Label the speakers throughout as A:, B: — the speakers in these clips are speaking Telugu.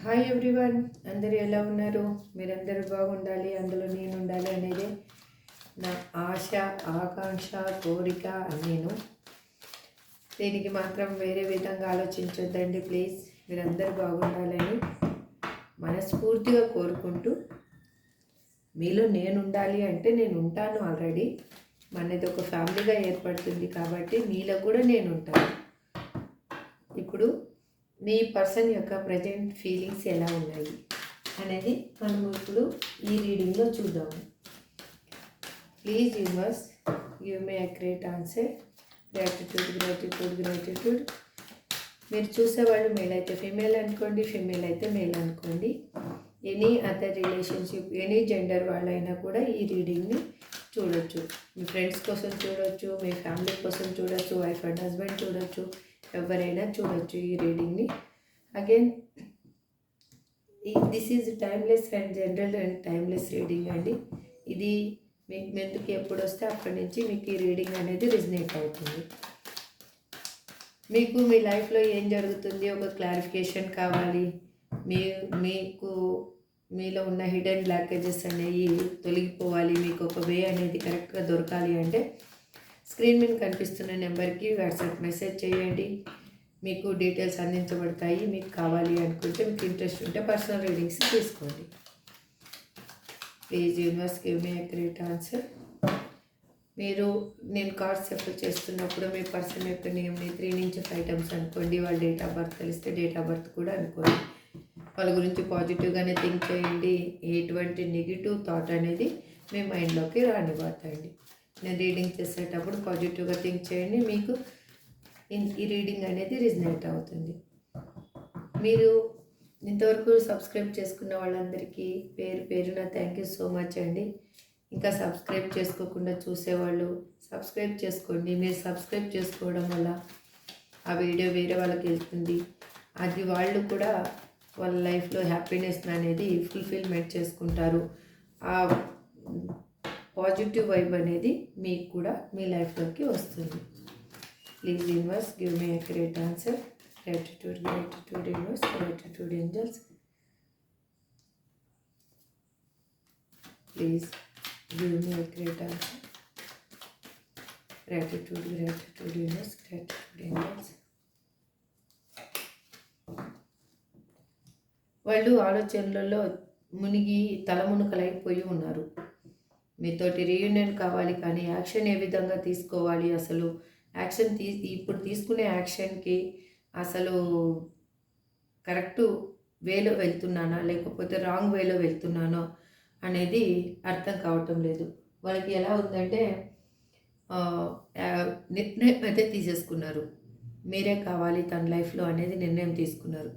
A: హాయ్ ఎవ్రీవన్ అందరు ఎలా ఉన్నారు? మీరందరూ బాగుండాలి అందులో నేను ఉండాలి అనేది నా ఆశ ఆకాంక్ష కోరిక నేను దీనికి మాత్రం వేరే విధంగా ఆలోచించొద్దండి ప్లీజ్ మీరందరూ బాగుండాలని మనస్ఫూర్తిగా కోరుకుంటూ మీలో నేను ఉండాలి అంటే నేను ఉంటాను ఆల్రెడీ మనది ఒక ఫ్యామిలీగా ఏర్పడుతుంది కాబట్టి మీలో కూడా నేను ఉంటాను మీ పర్సన్ యొక్క ప్రజెంట్ ఫీలింగ్స్ ఎలా ఉన్నాయి అనేది మనం ఇప్పుడు ఈ రీడింగ్లో చూద్దాము. Please universe give me accurate answer. Gratitude gratitude gratitude. మీరు చూసేవాళ్ళు మేల్ అయితే ఫీమేల్ అనుకోండి ఫీమేల్ అయితే మేల్ అనుకోండి. Any other relationship any gender వాళ్ళైనా కూడా ఈ రీడింగ్ని చూడొచ్చు. మీ ఫ్రెండ్స్ కోసం చూడొచ్చు మీ ఫ్యామిలీ కోసం చూడొచ్చు వైఫ్ అండ్ హస్బెండ్ చూడొచ్చు ఎవరైనా చూడొచ్చు ఈ రీడింగ్ని. అగైన్ ఈ this is timeless and general and timeless reading అండి. ఇది మీకు మెందుకు ఎప్పుడు వస్తే అక్కడి నుంచి మీకు ఈ రీడింగ్ అనేది రిజనేట్ అవుతుంది. మీకు మీ లైఫ్లో ఏం జరుగుతుంది? ఒక క్లారిఫికేషన్ కావాలి. మీ మీకు మీలో ఉన్న హిడెన్ బ్లాకేజెస్ అనేవి తొలగిపోవాలి. మీకు ఒక వే అనేది కరెక్ట్గా దొరకాలి అంటే స్క్రీన్ మీద కనిపిస్తున్న నెంబర్కి వాట్సాప్ మెసేజ్ చేయండి. మీకు డీటెయిల్స్ అందించబడతాయి. మీకు కావాలి అనుకుంటే మీకు ఇంట్రెస్ట్ ఉంటే పర్సనల్ రీడింగ్స్ తీసుకోండి. Please universe give me great answer. మీరు నేను కార్డ్స్ ఎప్పుడు చేస్తున్నప్పుడు మీ పర్సన్ యొక్క నేమ్ని త్రీ నుంచి ఫైవ్ టైమ్స్ అనుకోండి. వాళ్ళ డేట్ ఆఫ్ బర్త్ తెలిస్తే డేట్ ఆఫ్ బర్త్ కూడా అనుకోండి. వాళ్ళ గురించి పాజిటివ్గానే థింక్ చేయండి. ఎటువంటి నెగిటివ్ థాట్ అనేది మీ మైండ్లోకి రానివ్వతండి నేను రీడింగ్ చేసేటప్పుడు పాజిటివ్గా థింక్ చేయండి. మీకు ఈ రీడింగ్ అనేది రిజనేట్ అవుతుంది. మీరు ఇంతవరకు సబ్స్క్రైబ్ చేసుకున్న వాళ్ళందరికీ పేరు పేరున థ్యాంక్ యూ సో మచ్ అండి. ఇంకా సబ్స్క్రైబ్ చేసుకోకుండా చూసేవాళ్ళు సబ్స్క్రైబ్ చేసుకోండి. మీరు సబ్స్క్రైబ్ చేసుకోవడం వల్ల ఆ వీడియో వేరే వాళ్ళకి వెళ్తుంది. అది వాళ్ళు కూడా వాళ్ళ లైఫ్లో హ్యాపీనెస్ అనేది ఫుల్ఫిల్మెంట్ చేసుకుంటారు. ఆ పాజిటివ్ వైబ్ అనేది మీకు కూడా మీ లైఫ్లోకి వస్తుంది. Please universe give me accurate answer gratitude gratitude universe gratitude angels please give me accurate answer gratitude gratitude universe gratitude angels వాళ్ళు ఆలోచనలలో మునిగి తలమునుకలైపోయి ఉన్నారు. మీతోటి రీయూనియన్ కావాలి కానీ యాక్షన్ ఏ విధంగా తీసుకోవాలి అసలు? యాక్షన్ తీ ఇప్పుడు తీసుకునే యాక్షన్కి అసలు కరెక్ట్ వేలో వెళ్తున్నానా? లేకపోతే రాంగ్ వేలో వెళ్తున్నానో? అనేది అర్థం కావటం లేదు. వాళ్ళకి ఎలా ఉందంటే నిర్ణయం అయితే తీసేసుకున్నారు. మీరే కావాలి తన లైఫ్లో అనేది నిర్ణయం తీసుకున్నారు.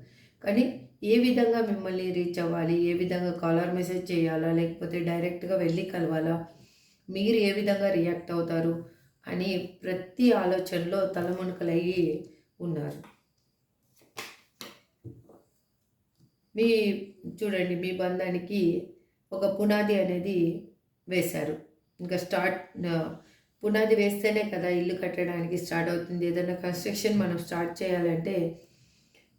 A: కానీ ఏ విధంగా మిమ్మల్ని రీచ్ అవ్వాలి? ఏ విధంగా కాలర్ మెసేజ్ చేయాలా? లేకపోతే డైరెక్ట్గా వెళ్ళి కలవాలా? మీరు ఏ విధంగా రియాక్ట్ అవుతారు? అని ప్రతి ఆలోచనలో తలమునకలయ్యి ఉన్నారు. మీ చూడండి మీ బంధానికి ఒక పునాది అనేది వేశారు. ఇంకా స్టార్ట్ పునాది వేస్తేనే కదా ఇల్లు కట్టడానికి స్టార్ట్ అవుతుంది. ఏదైనా కన్స్ట్రక్షన్ మనం స్టార్ట్ చేయాలంటే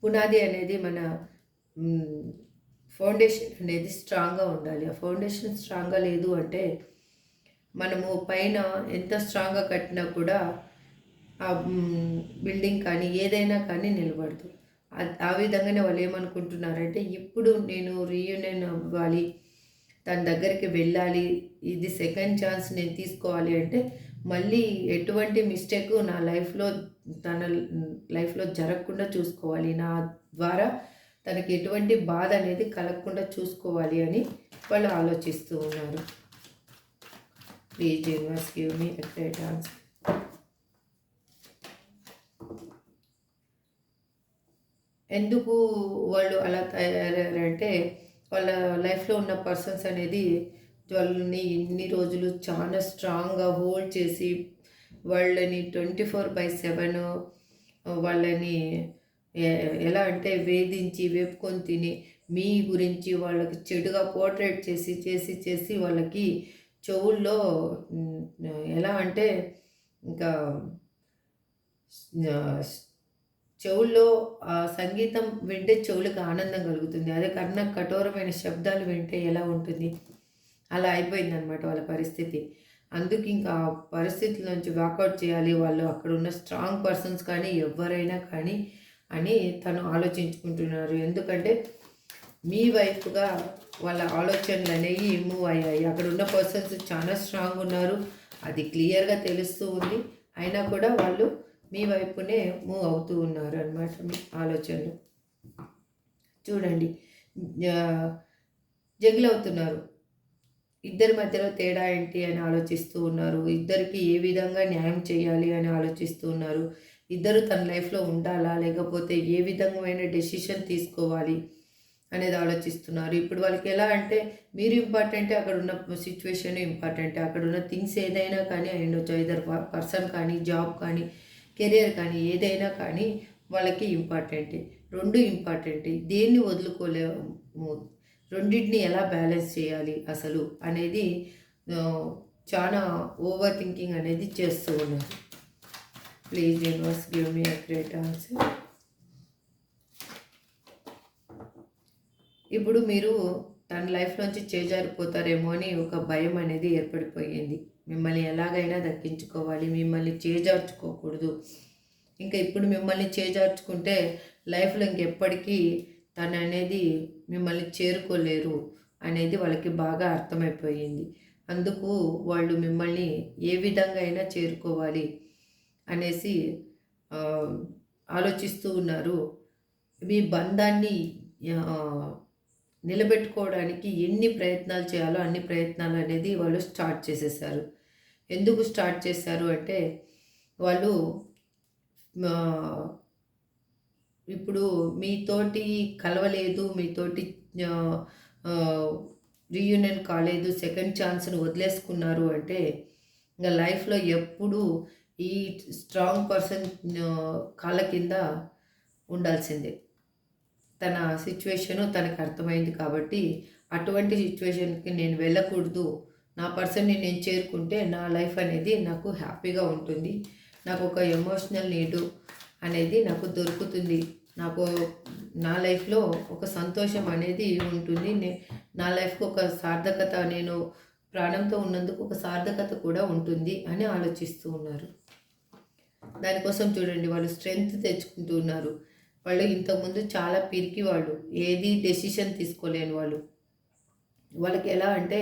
A: పునాది అనేది మన ఫౌండేషన్ అనేది స్ట్రాంగ్గా ఉండాలి. ఆ ఫౌండేషన్ స్ట్రాంగ్గా లేదు అంటే మనము పైన ఎంత స్ట్రాంగ్గా కట్టినా కూడా ఆ బిల్డింగ్ కానీ ఏదైనా కానీ నిలబడదు. ఆ- విధంగానే వాళ్ళు ఏమనుకుంటున్నారంటే ఇప్పుడు నేను రీయూనియన్ అవ్వాలి తన దగ్గరికి వెళ్ళాలి ఇది సెకండ్ ఛాన్స్ నేను తీసుకోవాలి అంటే మళ్ళీ ఎటువంటి మిస్టేక్ నా లైఫ్లో తన లైఫ్లో జరగకుండా చూసుకోవాలి. నా ద్వారా తనకి ఎటువంటి బాధ అనేది కలగకుండా చూసుకోవాలి అని వాళ్ళు ఆలోచిస్తూ ఉన్నారు. Please universe give me great answer ఎందుకు వాళ్ళు అలా తయారయ్యారంటే వాళ్ళ లైఫ్లో ఉన్న పర్సన్స్ అనేది వాళ్ళని ఇన్ని రోజులు చాలా స్ట్రాంగ్గా హోల్డ్ చేసి వాళ్ళని ట్వంటీ ఫోర్ బై సెవెన్ వాళ్ళని ఎలా అంటే వేధించి వేపుకొని తిని మీ గురించి వాళ్ళకి చెడుగా పోర్ట్రేట్ చేసి చేసి చేసి వాళ్ళకి చెవుల్లో ఎలా అంటే ఇంకా చెవుల్లో ఆ సంగీతం వింటే చెవులకు ఆనందం కలుగుతుంది. అదే కర్ణ కఠోరమైన శబ్దాలు వింటే ఎలా ఉంటుంది? అలా అయిపోయింది అనమాట వాళ్ళ పరిస్థితి. అందుకు ఇంకా ఆ పరిస్థితుల నుంచి వాకౌట్ చేయాలి. వాళ్ళు అక్కడ ఉన్న స్ట్రాంగ్ పర్సన్స్ కానీ ఎవరైనా కానీ అని తను ఆలోచించుకుంటున్నారు. ఎందుకంటే మీ వైపుగా వాళ్ళ ఆలోచనలు అనేవి మూవ్ అయ్యాయి. అక్కడ ఉన్న పర్సన్స్ చాలా స్ట్రాంగ్ ఉన్నారు. అది క్లియర్గా తెలుస్తూ ఉంది. అయినా కూడా వాళ్ళు మీ వైపునే మూవ్ అవుతూ ఉన్నారు అనమాట మీ ఆలోచనలు. చూడండి. జగిలవుతున్నారు ఇద్దరి మధ్యలో తేడా ఏంటి అని ఆలోచిస్తూ ఉన్నారు. ఇద్దరికి ఏ విధంగా న్యాయం చేయాలి అని ఆలోచిస్తూ ఉన్నారు. ఇద్దరు తన లైఫ్లో ఉండాలా? లేకపోతే ఏ విధమైన డెసిషన్ తీసుకోవాలి? అనేది ఆలోచిస్తున్నారు. ఇప్పుడు వాళ్ళకి ఎలా అంటే మీరు ఇంపార్టెంట్ అక్కడ ఉన్న సిచ్యువేషన్ ఇంపార్టెంట్. అక్కడ ఉన్న థింగ్స్ ఏదైనా కానీ ఉండొచ్చు ఇద్దరు పర్సన్ కానీ జాబ్ కానీ కెరియర్ కానీ ఏదైనా కానీ వాళ్ళకి ఇంపార్టెంటే. రెండు ఇంపార్టెంటే. దేన్ని వదులుకోలేము? రెండింటిని ఎలా బ్యాలెన్స్ చేయాలి అసలు అనేది చాలా ఓవర్ థింకింగ్ అనేది చేస్తూ ఉన్నారు. Please universe give me a great answer ఇప్పుడు మీరు తన లైఫ్లోంచి చేజారిపోతారేమో అని ఒక భయం అనేది ఏర్పడిపోయింది. మిమ్మల్ని ఎలాగైనా దక్కించుకోవాలి. మిమ్మల్ని చేజార్చుకోకూడదు. ఇంకా ఇప్పుడు మిమ్మల్ని చేజార్చుకుంటే లైఫ్లో ఇంకెప్పటికీ తను అనేది మిమ్మల్ని చేరుకోలేరు అనేది వాళ్ళకి బాగా అర్థమైపోయింది. అందుకు వాళ్ళు మిమ్మల్ని ఏ విధంగా అయినా చేరుకోవాలి. అనేసి ఆలోచిస్తూ ఉన్నారు. మీ బంధాన్ని నిలబెట్టుకోవడానికి ఎన్ని ప్రయత్నాలు చేయాలో అన్ని ప్రయత్నాలు అనేది వాళ్ళు స్టార్ట్ చేసేసారు. ఎందుకు స్టార్ట్ చేశారు అంటే వాళ్ళు ఇప్పుడు మీతోటి కలవలేదు మీతోటి రీయూనియన్ కాలేదు సెకండ్ ఛాన్స్ని వదిలేసుకున్నారు అంటే ఇంకా లైఫ్లో ఎప్పుడూ ఈ స్ట్రాంగ్ పర్సన్ కాళ్ళ కింద ఉండాల్సిందే. తన సిచ్యువేషను తనకు అర్థమైంది కాబట్టి అటువంటి సిచ్యువేషన్కి నేను వెళ్ళకూడదు. నా పర్సన్ని నేను చేరుకుంటే నా లైఫ్ అనేది నాకు హ్యాపీగా ఉంటుంది. నాకు ఒక ఎమోషనల్ నీడు అనేది నాకు దొరుకుతుంది. నాకు నా లైఫ్లో ఒక సంతోషం అనేది ఉంటుంది. నా లైఫ్కి ఒక సార్థకత నేను ప్రాణంతో ఉన్నందుకు ఒక సార్థకత కూడా ఉంటుంది అని ఆలోచిస్తూ ఉన్నారు. దానికోసం చూడండి వాళ్ళు స్ట్రెంగ్త్ తెచ్చుకుంటూ ఉన్నారు. వాళ్ళు ఇంతకుముందు చాలా పిరికి వాళ్ళు ఏది డెసిషన్ తీసుకోలేని వాళ్ళు. వాళ్ళకి ఎలా అంటే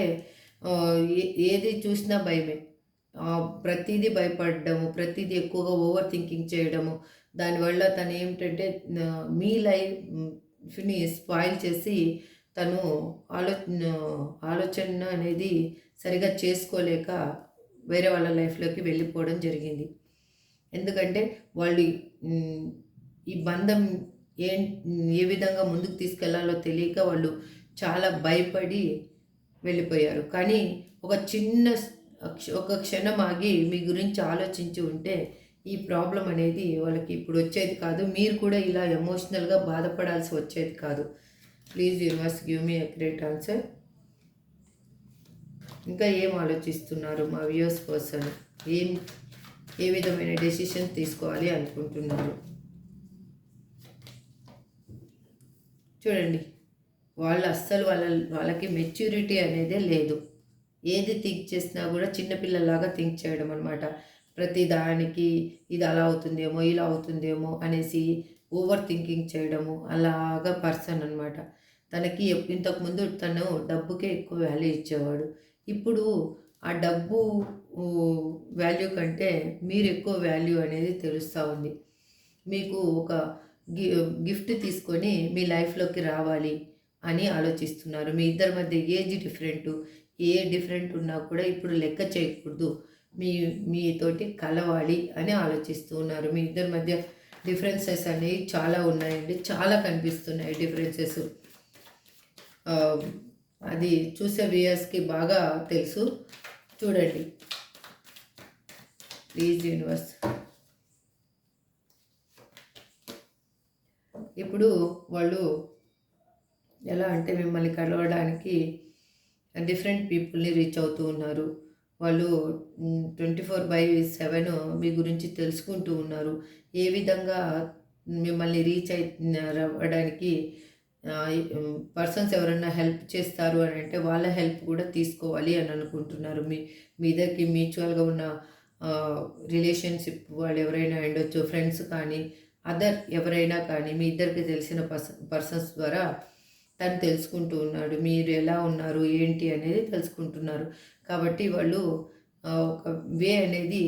A: ఏది చూసినా భయమే. ప్రతిదీ భయపడము ప్రతిదీ ఎక్కువగా ఓవర్ థింకింగ్ చేయడము దానివల్ల తను ఏమిటంటే మీ లైఫ్ని స్పాయిల్ చేసి తను ఆలో ఆలోచన అనేది సరిగా చేసుకోలేక వేరే వాళ్ళ లైఫ్లోకి వెళ్ళిపోవడం జరిగింది. ఎందుకంటే వాళ్ళు ఈ బంధం ఏ ఏ విధంగా ముందుకు తీసుకెళ్ళాలో తెలియక వాళ్ళు చాలా భయపడి వెళ్ళిపోయారు. కానీ ఒక చిన్న ఒక క్షణం ఆగి మీ గురించి ఆలోచించి ఉంటే ఈ ప్రాబ్లం అనేది వాళ్ళకి ఇప్పుడు వచ్చేది కాదు. మీరు కూడా ఇలా ఎమోషనల్గా బాధపడాల్సి వచ్చేది కాదు. Please universe give me great answer. ఇంకా ఏం ఆలోచిస్తున్నారు మా వ్యూస్ పర్సన్ ఏం ఏ విధమైన డెసిషన్ తీసుకోవాలి అనుకుంటున్నారు? చూడండి వాళ్ళు అస్సలు వాళ్ళ వాళ్ళకి మెచ్యూరిటీ అనేదే లేదు. ఏది థింక్ చేసినా కూడా చిన్నపిల్లలాగా థింక్ చేయడం అనమాట ప్రతి దానికి ఇది అలా అవుతుందేమో ఇలా అవుతుందేమో అనేసి ఓవర్ థింకింగ్ చేయడము అలాగా పర్సన్ అనమాట తనకి ఇంతకుముందు తను డబ్బుకే ఎక్కువ వాల్యూ ఇచ్చేవాడు. ఇప్పుడు ఆ డబ్బు వాల్యూ కంటే మీరు ఎక్కువ వాల్యూ అనేది తెలుస్తూ ఉంది. మీకు ఒక గిఫ్ట్ తీసుకొని మీ లైఫ్లోకి రావాలి అని ఆలోచిస్తున్నారు. మీ ఇద్దరి మధ్య ఏజ్ డిఫరెంట్ ఏ డిఫరెంట్ ఉన్నా కూడా ఇప్పుడు లెక్క చేయకూడదు. మీ మీతోటి కలవాలి అని ఆలోచిస్తూ ఉన్నారు. మీ ఇద్దరి మధ్య డిఫరెన్సెస్ అనేవి చాలా ఉన్నాయండి. చాలా కనిపిస్తున్నాయి డిఫరెన్సెస్. అది చూసే వ్యూయర్స్కి బాగా తెలుసు. చూడండి. ప్లీజ్ యూనివర్స్ ఇప్పుడు వాళ్ళు ఎలా అంటే మిమ్మల్ని కలవడానికి డిఫరెంట్ పీపుల్ని రీచ్ అవుతూ ఉన్నారు. వాళ్ళు ట్వంటీ ఫోర్ బై సెవెన్ మీ గురించి తెలుసుకుంటూ ఉన్నారు. ఏ విధంగా మిమ్మల్ని రీచ్ అయి అవ్వడానికి పర్సన్స్ ఎవరైనా హెల్ప్ చేస్తారు అని అంటే వాళ్ళ హెల్ప్ కూడా తీసుకోవాలి అని అనుకుంటున్నారు. మీ మీ ఇద్దరికి మ్యూచువల్గా ఉన్న రిలేషన్షిప్ వాళ్ళు ఎవరైనా ఉండొచ్చు ఫ్రెండ్స్ కానీ అదర్ ఎవరైనా కానీ మీ ఇద్దరికి తెలిసిన పర్స పర్సన్స్ ద్వారా తను తెలుసుకుంటూ ఉన్నాడు. మీరు ఎలా ఉన్నారు ఏంటి అనేది తెలుసుకుంటున్నారు. కాబట్టి వాళ్ళు ఒక వే అనేది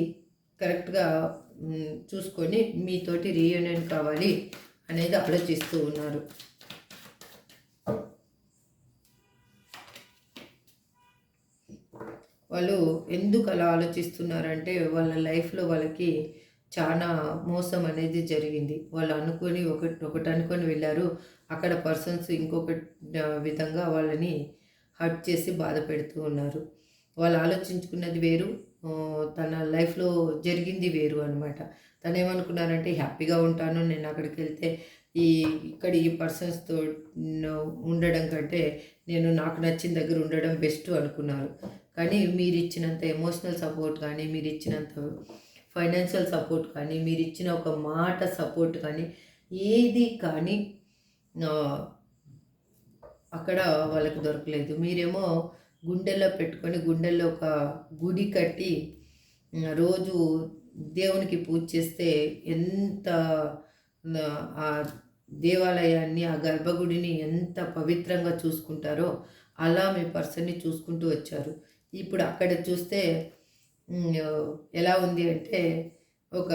A: కరెక్ట్గా చూసుకొని మీతోటి రీయూనియన్ కావాలి అనేది ఆలోచిస్తూ ఉన్నారు. వాళ్ళు ఎందుకు అలా ఆలోచిస్తున్నారంటే వాళ్ళ లైఫ్లో వాళ్ళకి చాలా మోసం అనేది జరిగింది. వాళ్ళు అనుకొని ఒకటి ఒకటి అనుకొని వెళ్ళారు. అక్కడ పర్సన్స్ ఇంకొక విధంగా వాళ్ళని హర్ట్ చేసి బాధ పెడుతూ ఉన్నారు. వాళ్ళు ఆలోచించుకున్నది వేరు తన లైఫ్లో జరిగింది వేరు అనమాట తను ఏమనుకున్నారంటే హ్యాపీగా ఉంటాను నేను అక్కడికి వెళ్తే ఈ ఇక్కడ ఈ పర్సన్స్తో ఉండడం కంటే నేను నాకు నచ్చిన దగ్గర ఉండడం బెస్ట్ అనుకున్నారు. కానీ మీరు ఇచ్చినంత ఎమోషనల్ సపోర్ట్ కానీ మీరు ఇచ్చినంత ఫైనాన్షియల్ సపోర్ట్ కానీ మీరు ఇచ్చిన ఒక మాట సపోర్ట్ కానీ ఏది కానీ అక్కడ వాళ్ళకి దొరకలేదు. మీరేమో గుండెల్లో పెట్టుకొని గుండెల్లో ఒక గుడి కట్టి రోజు దేవునికి పూజ చేస్తే ఎంత ఆ దేవాలయాన్ని ఆ గర్భగుడిని ఎంత పవిత్రంగా చూసుకుంటారో అలా మీ పర్సన్ని చూసుకుంటూ వచ్చారు. ఇప్పుడు అక్కడ చూస్తే ఎలా ఉంది అంటే ఒక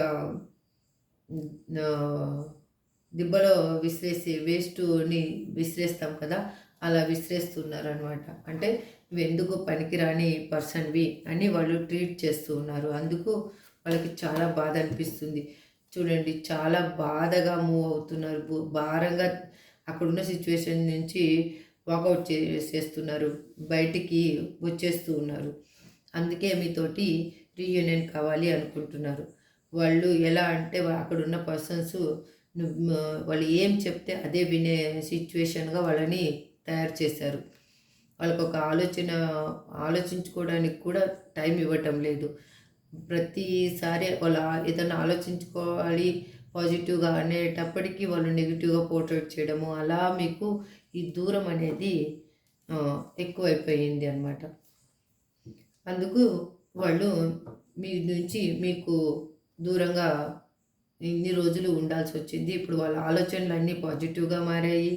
A: దిబ్బలో విసిరేసి వేస్ట్ని విసిరేస్తాం కదా అలా విసిరేస్తున్నారు అనమాట అంటే ఎందుకు పనికిరాని పర్సన్వి అని వాళ్ళు ట్రీట్ చేస్తూ ఉన్నారు. అందుకు వాళ్ళకి చాలా బాధ అనిపిస్తుంది. చూడండి చాలా బాధగా మూవ్ అవుతున్నారు. భారంగా అక్కడున్న సిచ్యువేషన్ నుంచి వాకౌట్ చేసేస్తున్నారు బయటికి వచ్చేస్తూ ఉన్నారు. అందుకే మీతోటి రీయూనియన్ కావాలి అనుకుంటున్నారు. వాళ్ళు ఎలా అంటే అక్కడ ఉన్న పర్సన్స్ వాళ్ళు ఏం చెప్తే అదే వినే సిచ్యువేషన్గా వాళ్ళని తయారు చేశారు. వాళ్ళకు ఒక ఆలోచన ఆలోచించుకోవడానికి కూడా టైం ఇవ్వటం లేదు. ప్రతిసారి వాళ్ళు ఏదైనా ఆలోచించుకోవాలి పాజిటివ్గా అనేటప్పటికీ వాళ్ళు నెగిటివ్గా పోర్ట్రేట్ చేయడము అలా మీకు ఈ దూరం అనేది ఎక్కువైపోయింది అనమాట అందుకు వాళ్ళు మీ నుంచి మీకు దూరంగా ఇన్ని రోజులు ఉండాల్సి వచ్చింది. ఇప్పుడు వాళ్ళ ఆలోచనలు అన్నీ పాజిటివ్గా మారాయి.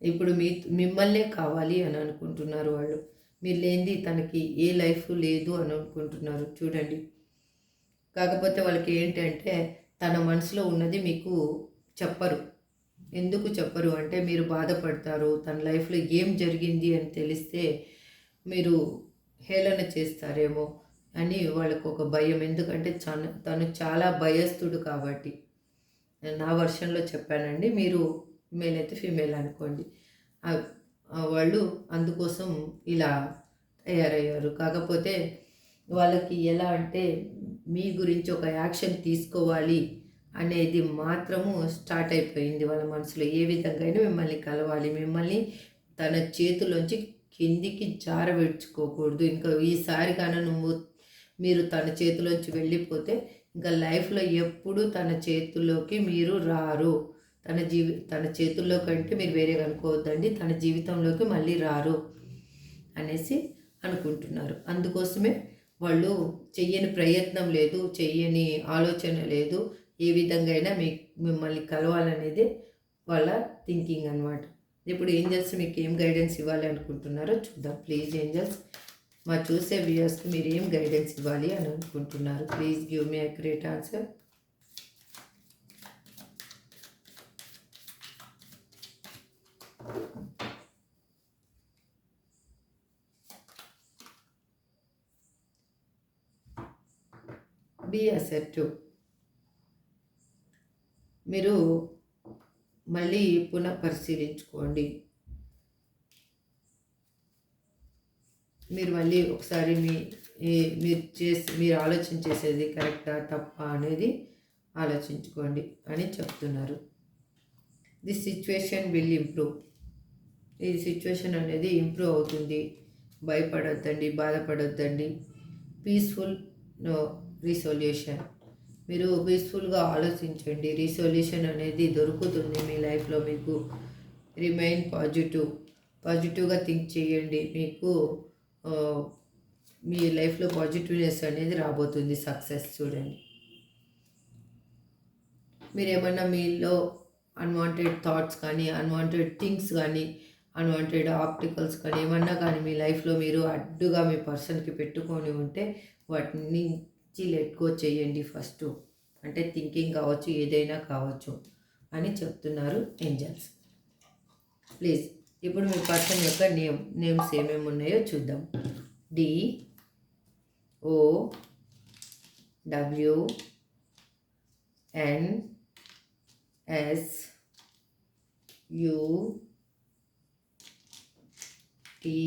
A: ఇప్పుడు మీ మిమ్మల్నే కావాలి అని అనుకుంటున్నారు వాళ్ళు. మీరు లేనిది తనకి ఏ లైఫ్ లేదు అని అనుకుంటున్నారు. చూడండి. కాకపోతే వాళ్ళకి ఏంటంటే తన మనసులో ఉన్నది మీకు చెప్పరు. ఎందుకు చెప్పరు? అంటే మీరు బాధపడతారు తన లైఫ్లో ఏం జరిగింది అని తెలిస్తే మీరు హేళన చేస్తారేమో అని వాళ్ళకు ఒక భయం. ఎందుకంటే తను చాలా భయస్థుడు కాబట్టి. నా వర్షన్లో చెప్పానండి మీరు మేల్ అయితే ఫీమేల్ అనుకోండి. వాళ్ళు అందుకోసం ఇలా తయారయ్యారు. కాకపోతే వాళ్ళకి ఎలా అంటే మీ గురించి ఒక యాక్షన్ తీసుకోవాలి అనేది మాత్రము స్టార్ట్ అయిపోయింది వాళ్ళ మనసులో. ఏ విధంగా అయినా మిమ్మల్ని కలవాలి. మిమ్మల్ని తన చేతిలోంచి కిందికి జారబెట్టుకోకూడదు ఇంకా ఈసారి కానీ నువ్వు మీరు తన చేతిలోంచి వెళ్ళిపోతే ఇంకా లైఫ్లో ఎప్పుడు తన చేతుల్లోకి మీరు రారు. తన జీవి తన చేతుల్లో కంటే మీరు వేరే అనుకోవద్దండి. తన జీవితంలోకి మళ్ళీ రారు అనేసి అనుకుంటున్నారు. అందుకోసమే వాళ్ళు చెయ్యని ప్రయత్నం లేదు చెయ్యని ఆలోచన లేదు ఏ విధంగా అయినా మీ మిమ్మల్ని కలవాలనేది వాళ్ళ థింకింగ్ అనమాట ఇప్పుడు ఏంజల్స్ మీకు ఏం గైడెన్స్ ఇవ్వాలి అనుకుంటున్నారో చూద్దాం. ప్లీజ్ ఏంజల్స్ మా చూసే వ్యూయర్స్కి మీరు ఏం గైడెన్స్ ఇవ్వాలి అని అనుకుంటున్నారు? Please give me accurate answer be acceptive మీరు మళ్ళీ పునః పరిశీలించుకోండి మీరు మళ్ళీ ఒకసారి మీ మీరు చేసి మీరు ఆలోచన చేసేది కరెక్టా తప్ప అనేది ఆలోచించుకోండి అని చెప్తున్నారు. This situation will improve. ఈ సిచ్యువేషన్ అనేది ఇంప్రూవ్ అవుతుంది. భయపడొద్దండి బాధపడొద్దండి. పీస్ఫుల్ రిసొల్యూషన్ మీరు పీస్ఫుల్గా ఆలోచించండి. రీసొల్యూషన్ అనేది దొరుకుతుంది మీ లైఫ్లో మీకు రిమైన్ పాజిటివ్ పాజిటివ్గా థింక్ చేయండి. మీకు మీ లైఫ్లో పాజిటివ్నెస్ అనేది రాబోతుంది. సక్సెస్ చూడండి. మీరు ఏమన్నా మీలో అన్వాంటెడ్ థాట్స్ కానీ అన్వాంటెడ్ థింగ్స్ కానీ అన్వాంటెడ్ ఆప్టికల్స్ కానీ ఏమన్నా కానీ మీ లైఫ్లో మీరు అడ్డుగా మీ పర్సన్కి పెట్టుకొని ఉంటే వాటిని నుంచి లెట్ గో చేయండి ఫస్ట్ అంటే థింకింగ్ కావచ్చు ఏదైనా కావచ్చు అని చెప్తున్నారు ఏంజల్స్ ప్లీజ్ ఇప్పుడు మీ పర్సన్ యొక్క నేమ్ నేమ్స్ ఏమేమి ఉన్నాయో చూద్దాం. D O W N S U T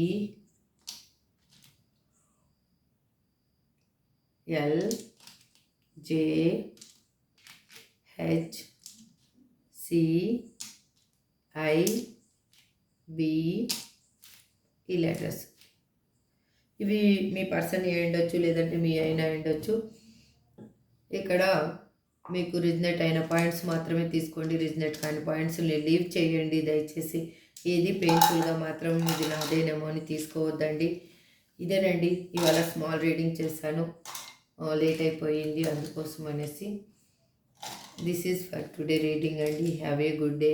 A: L J H C I B ఈ లెటర్స్. ఇవి మీ పర్సన్ అయి ఉండొచ్చు లేదంటే మీ అయినా ఉండొచ్చు. ఇక్కడ మీకు రిజనెట్ అయిన పాయింట్స్ మాత్రమే తీసుకోండి. రిజనెట్ కాని పాయింట్స్ని లీవ్ చేయండి. దయచేసి ఏది పెయిన్ఫుల్గా మాత్రం ఇది నాదేనేమో అని తీసుకోవద్దండి. ఇదేనండి. ఇవాళ స్మాల్ రీడింగ్ చేశాను. లేట్ అయిపోయింది అందుకోసం అనేసి. This is for today reading అండి హ్యావ్ ఏ గుడ్ డే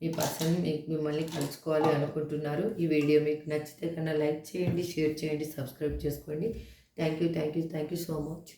A: మీ పర్సన్ మీకు మిమ్మల్ని కలుసుకోవాలి అనుకుంటున్నారు. ఈ వీడియో మీకు నచ్చితే కన్నా లైక్ చేయండి షేర్ చేయండి సబ్స్క్రైబ్ చేసుకోండి. Thank you thank you thank you so much